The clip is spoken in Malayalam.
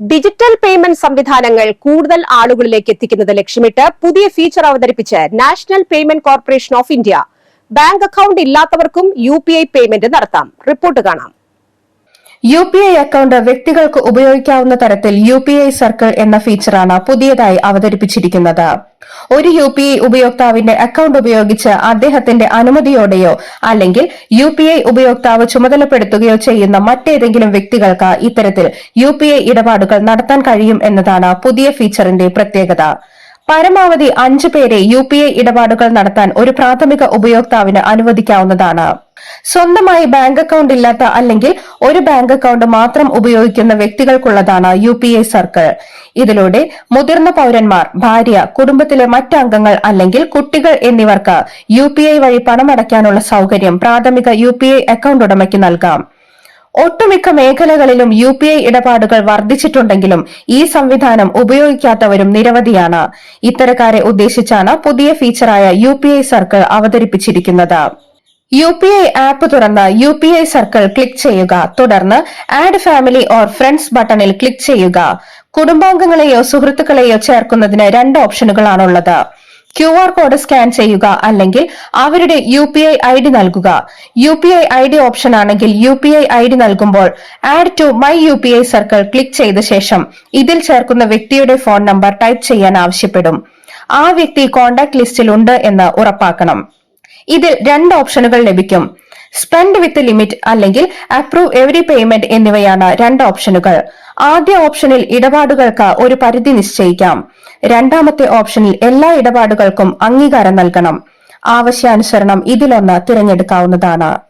ഡിജിറ്റൽ പേയ്മെന്റ് സംവിധാനങ്ങൾ കൂടുതൽ ആളുകളിലേക്ക് എത്തിക്കുന്നത് ലക്ഷ്യമിട്ട് പുതിയ ഫീച്ചർ അവതരിപ്പിച്ച് National Payment Corporation of India. Bank account ഇല്ലാത്തവർക്കും U payment നടത്താം. റിപ്പോർട്ട് കാണാം. യു പി ഐ അക്കൗണ്ട് വ്യക്തികൾക്ക് ഉപയോഗിക്കാവുന്ന തരത്തിൽ യു പി ഐ സർക്കിൾ എന്ന ഫീച്ചറാണ് പുതിയതായി അവതരിപ്പിച്ചിരിക്കുന്നത്. ഒരു യു പി ഐ ഉപയോക്താവിന്റെ അക്കൗണ്ട് ഉപയോഗിച്ച് അദ്ദേഹത്തിന്റെ അനുമതിയോടെയോ അല്ലെങ്കിൽ യു പി ഐ ഉപയോക്താവ് ചുമതലപ്പെടുത്തുകയോ ചെയ്യുന്ന മറ്റേതെങ്കിലും വ്യക്തികൾക്ക് ഇത്തരത്തിൽ യു പി ഐ ഇടപാടുകൾ നടത്താൻ കഴിയും എന്നതാണ് പുതിയ ഫീച്ചറിന്റെ പ്രത്യേകത. പരമാവധി അഞ്ചു പേരെ യു പി ഐ ഇടപാടുകൾ നടത്താൻ ഒരു പ്രാഥമിക ഉപയോക്താവിന് അനുവദിക്കാവുന്നതാണ്. സ്വന്തമായി ബാങ്ക് അക്കൗണ്ട് ഇല്ലാത്ത അല്ലെങ്കിൽ ഒരു ബാങ്ക് അക്കൗണ്ട് മാത്രം ഉപയോഗിക്കുന്ന വ്യക്തികൾക്കുള്ളതാണ് യു പി ഐ സർക്കിൾ. ഇതിലൂടെ മുതിർന്ന പൌരന്മാർ ഭാര്യ കുടുംബത്തിലെ മറ്റംഗങ്ങൾ അല്ലെങ്കിൽ കുട്ടികൾ എന്നിവർക്ക് യു പി ഐ വഴി പണമടയ്ക്കാനുള്ള സൌകര്യം പ്രാഥമിക യു പി ഐ അക്കൗണ്ട് ഉടമയ്ക്ക് നൽകാം. ഒട്ടുമിക്ക മേഖലകളിലും യു പി ഐ ഇടപാടുകൾ വർദ്ധിച്ചിട്ടുണ്ടെങ്കിലും ഈ സംവിധാനം ഉപയോഗിക്കാത്തവരും നിരവധിയാണ്. ഇത്തരക്കാരെ ഉദ്ദേശിച്ചാണ് പുതിയ ഫീച്ചറായ യു പി ഐ സർക്കിൾ അവതരിപ്പിച്ചിരിക്കുന്നത്. യു പി ഐ ആപ്പ് തുറന്ന് U P I circle click ചെയ്യുക. തുടർന്ന് ആഡ് ഫാമിലി ഓർ ഫ്രണ്ട്സ് ബട്ടണിൽ ക്ലിക്ക് ചെയ്യുക. കുടുംബാംഗങ്ങളെയോ സുഹൃത്തുക്കളെയോ ചേർക്കുന്നതിന് രണ്ട് ഓപ്ഷനുകളാണുള്ളത്. ക്യു ആർ കോഡ് സ്കാൻ ചെയ്യുക അല്ലെങ്കിൽ അവരുടെ U P I I D നൽകുക. U P I I D option ആണെങ്കിൽ U P I I D നൽകുമ്പോൾ add to my U P I circle click ചെയ്ത ശേഷം ഇതിൽ ചേർക്കുന്ന വ്യക്തിയുടെ ഫോൺ നമ്പർ ടൈപ്പ് ചെയ്യാൻ ആവശ്യപ്പെടും. ആ വ്യക്തി കോൺടാക്ട് ലിസ്റ്റിൽ ഉണ്ട് എന്ന് ഉറപ്പാക്കണം. ഇതിൽ രണ്ട് ഓപ്ഷനുകൾ ലഭിക്കും. സ്പെൻഡ് വിത്ത് ലിമിറ്റ് അല്ലെങ്കിൽ അപ്രൂവ് എവറി പേയ്മെന്റ് എന്നിവയാണ് രണ്ട് ഓപ്ഷനുകൾ. ആദ്യ ഓപ്ഷനിൽ ഇടപാടുകൾക്ക് ഒരു പരിധി നിശ്ചയിക്കാം. രണ്ടാമത്തെ ഓപ്ഷനിൽ എല്ലാ ഇടപാടുകൾക്കും അംഗീകാരം നൽകണം. ആവശ്യാനുസരണം ഇതിലൊന്ന് തിരഞ്ഞെടുക്കാവുന്നതാണ്.